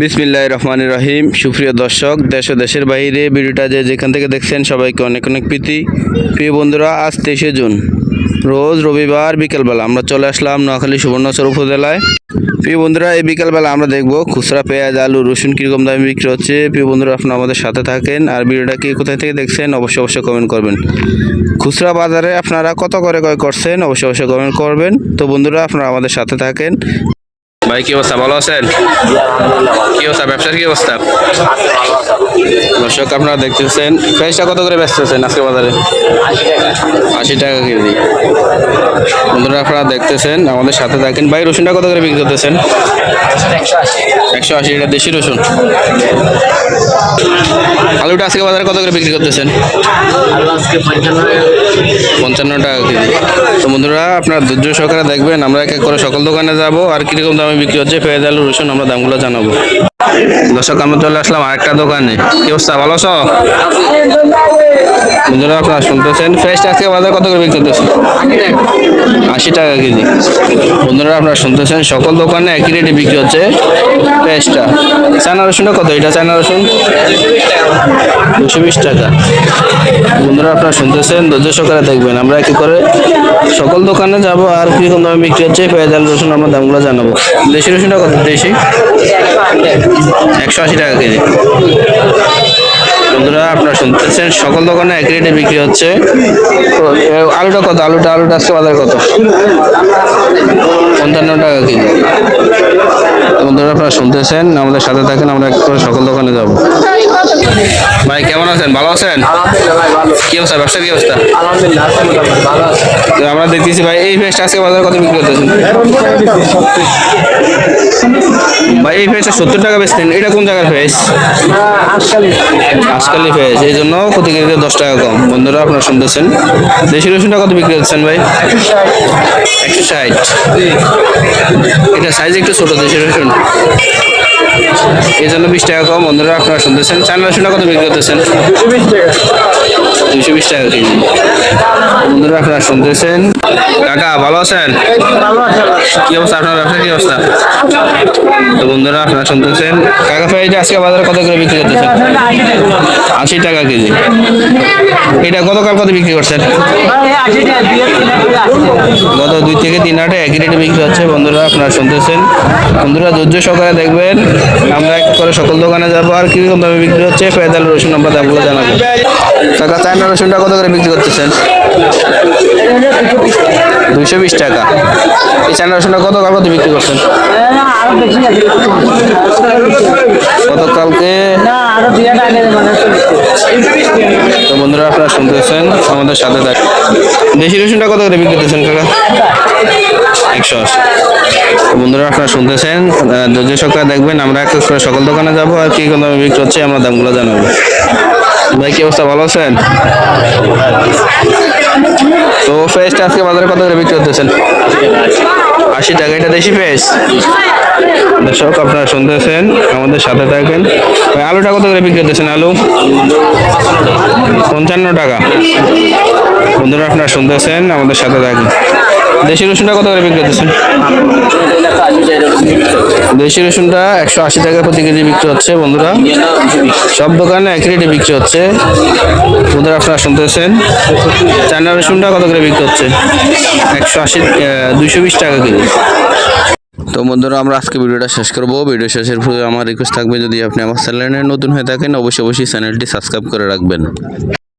বিসমিল্লাহ রহমান রহিম। সুপ্রিয় দর্শক, দেশ ও দেশের বাইরে ভিডিওটা যে যেখান থেকে দেখছেন সবাইকে অনেক অনেক প্রীতি। প্রিয় বন্ধুরা, আজ তেইশে জুন। রোজ রবিবার বিকেলবেলা আমরা চলে আসলাম নোয়াখালী সুবর্ণচর উপজেলায়। প্রিয় বন্ধুরা, এই বিকেলবেলা আমরা দেখব খুচরা পেঁয়াজ, আলু, রসুন কীরকম দামে বিক্রি হচ্ছে। প্রিয় বন্ধুরা, আপনারা আমাদের সাথে থাকেন। আর ভিডিওটা কি কোথায় থেকে দেখছেন, অবশ্যই অবশ্যই কমেন্ট করবেন। খুচরা বাজারে আপনারা কত করে ক্রয় করছেন, অবশ্যই অবশ্যই কমেন্ট করবেন। তো বন্ধুরা, আপনারা আমাদের সাথে থাকেন। ভাই, কি অবস্থা? ভালো আছেন? কি অবস্থা? ব্যবসার কি অবস্থা? দর্শক, আপনারা দেখতেছেন প্রাইসটা কত করে বেচতেছেন আজকে বাজারে? আশি টাকা কেজি। বন্ধুরা, আপনারা দেখতেছেন, আমাদের সাথে থাকেন। ভাই, রসুনটা কত করে বিক্রি করতেছেন? একশো আশি, এটা দেশি রসুন। আলুটা আজকে বাজারে কত করে বিক্রি করতেছেন? পঞ্চান্ন টাকা কেজি। তো বন্ধুরা আপনার ধৈর্য সহকারে দেখবেন আমরা এক এক করে সকল দোকানে যাব আর কীরকম দামে বিক্রি হচ্ছে পেঁয়াজ আলু রসুন আমরা দামগুলো জানাব। দর্শক আমরা চলে আসলাম আরেকটা দোকানে। কি অবস্থা ভালো আছো? বন্ধুরা আপনারা শুনতেছেন ফ্রেশ আজকে বাজার কত করে বিক্রি করতেছেন? আশি টাকা কেজি। বন্ধুরা, আপনারা শুনতেছেন, সকল দোকানে একই রেটে বিক্রি হচ্ছে পেঁয়াজটা। চায়না রসুনটা কত? এটা চায়না রসুন? দুশো বিশ টাকা। বন্ধুরা, আপনারা শুনতেছেন, ধৈর্য সহকারে দেখবেন। আমরা কি করে সকল দোকানে যাব আর কীরকম দামে বিক্রি হচ্ছে পেঁয়াজ আলু রসুন, আমরা দামগুলো জানাব। দেশি রসুনটা কত? দেশি? একশো আশি টাকা কেজি। বন্ধুরা, আপনারা শুনতেছেন, সকল দোকানে এক রেটে বিক্রি হচ্ছে। তো আলুটা কত? আলুটা আলুটা আজকে বাজার কত? পঞ্চান্ন টাকা কিলো বন্ধুরা, আপনারা শুনতেছেন, আমাদের সাথে থাকেন, আমরা সকল দোকানে যাব। ভাই কেমন আছেন? ভালো আছেন? কি অবস্থা? ব্যবসার কি অবস্থা? আমরা দেখতেছি ভাই এই ফেসটা আজকে বাজারে কত বিক্রি করতেছেন? ভাই এই ফেসটা সত্তর টাকা বেচতেন। এটা কোন জায়গার ফেস আজকালি ফেস এই জন্য প্রতি কেজিতে দশ টাকা কম। বন্ধুরা আপনারা শুনতেছেন। দেশি রসুনটা কত বিক্রি করছেন ভাই? একশো ষাট। এটা সাইজ একটু ছোট দেশি রসুন। এই জন্য বিশ টাকা কম। বন্ধুরা আপনারা শুনতেছেন। চায়না রসুনটা কত বিক্রি করতেছেন? দুশো বিশ টাকা কেজি। বন্ধুরা, আপনারা শুনতেছেন? কাকা, ভালো আছেন? কি অবস্থা আপনার? ব্যবসা কি অবস্থা? তো বন্ধুরা, আপনারা শুনতেছেন? কাকা ফ্রাইটা আজকে বাজারে কত করে বিক্রি করতেছেন? আশি টাকা কেজি। এটা গতকাল কত বিক্রি করছেন? গত দুই থেকে তিন হাটে একই রেটে বিক্রি হচ্ছে। বন্ধুরা, আপনারা শুনতেছেন? বন্ধুরা, ধৈর্য সহকারে দেখবেন। আমরা এক করে সকল দোকানে যাব। আর কীরকম দামে বিক্রি হচ্ছে আলু, রসুন আমরা দামগুলো জানাব। কাকা চায়না রসুনটা কত করে বিক্রি করতেছেন? দুইশো বিশ টাকা। এই চায়না রসুনটা কত কাল কত বিক্রি করছেন? গতকালকে তো বন্ধুরা, আপনারা শুনতেছেন আমাদের সাথে থাক দেশি রসুনটা কত করে বিক্রি করতেছেন কাকা? একশো আশি। বন্ধুরা, আপনারা শুনতেছেন ধৈর্য সহকারে দেখবেন, আমরা এক করে সকল দোকানে যাব আর কি কোনো বিক্রি হচ্ছে, আমরা দামগুলো জানাব। ভাই, কি অবস্থা? ভালো আছেন? তো ফেসটা আজকে বাজারে কত করে বিক্রি করতেছেন? আশি টাকা, এটা দেশি ফেস দর্শক, আপনারা শুনতেছেন, আমাদের সাথে থাকেন। আলুটা কত করে বিক্রি করতেছেন, আলু? পঞ্চান্ন টাকা। বন্ধুরা, আপনারা শুনতেছেন, আমাদের সাথে থাকেন। দেশি রসুনটা কত করে বিক্রি করতেছেন? দেশি রসুনটা একশো আশি টাকা প্রতি কেজি বিক্রি হচ্ছে, বন্ধুরা। সব দোকানে এক রেটে বিক্রি হচ্ছে। বন্ধুরা, আপনারা শুনতেছেন চায়না রসুনটা কত করে বিক্রি হচ্ছে? একশো আশি দুইশো বিশ টাকা কেজি। তো বন্ধুরা, আমরা আজকে ভিডিওটা শেষ করব। ভিডিও শেষের পরে আমার রিকোয়েস্ট থাকবে, যদি আপনি আমার চ্যানেলে নতুন হয়ে থাকেন, অবশ্যই অবশ্যই চ্যানেলটি সাবস্ক্রাইব করে রাখবেন।